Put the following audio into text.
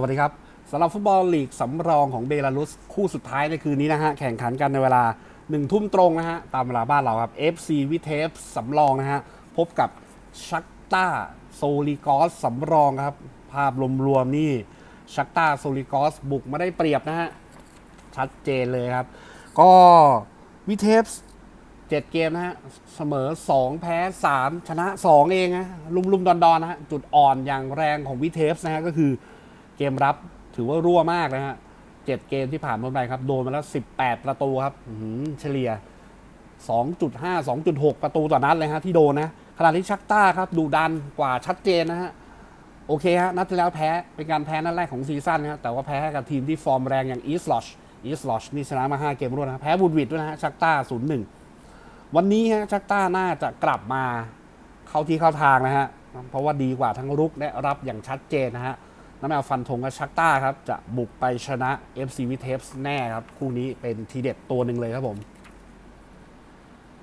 สวัสดีครับสำหรับฟุตบอลลีกสำรองของเบลารุสคู่สุดท้ายในคืนนี้นะฮะ แข่งขันกันในเวลาหนึ่งทุ่มตรงนะฮะ ตามเวลาบ้านเราครับ FC วิเทฟสำรองนะฮะ พบกับชักตาโซลิกอสสำรองครับ ภาพรวมๆนี่ชักตาโซลิกอสบุกมาได้เปรียบนะฮะ ชัดเจนเลยครับ ก็วิเทฟเจ็ดเกมนะฮะ เสมอ 2 แพ้ 3 ชนะ 2 เองนะลุมๆดอนๆนะฮะ จุดอ่อนอย่างแรงของวิเทฟนะฮะก็คือ เกมรับถือว่ารั่วมากนะฮะเจ็ดเกมที่ผ่านมาไปครับ โดนมาแล้ว 18 ประตูครับอื้อหือเฉลี่ย 2.5 2.6 ประตูต่อนัดเลยฮะที่โดนนะขณะที่ชักต้าครับดูดันกว่าชัดเจนนะฮะโอเคฮะนัดที่แล้วแพ้เป็นการแพ้นัดแรกของซีซั่นนะฮะแต่ว่าแพ้ให้กับทีมที่ฟอร์มแรงอย่างอีสลอชอีสลอชนี่ชนะมา 5 เกมรวดนะแพ้บูดวิดด้วยนะฮะชักต้า 0-1 วันนี้ฮะชักต้าน่าจะกลับมาเข้าที่เข้าทางนะฮะเพราะว่าดีกว่าทั้งรุกและรับอย่างชัดเจนนะฮะ น้ำแมวฟันธงกับชักต้าครับ จะบุกไปชนะ FC วิเทฟแน่ครับ คู่นี้เป็นทีเด็ดตัวหนึ่งเลยครับผม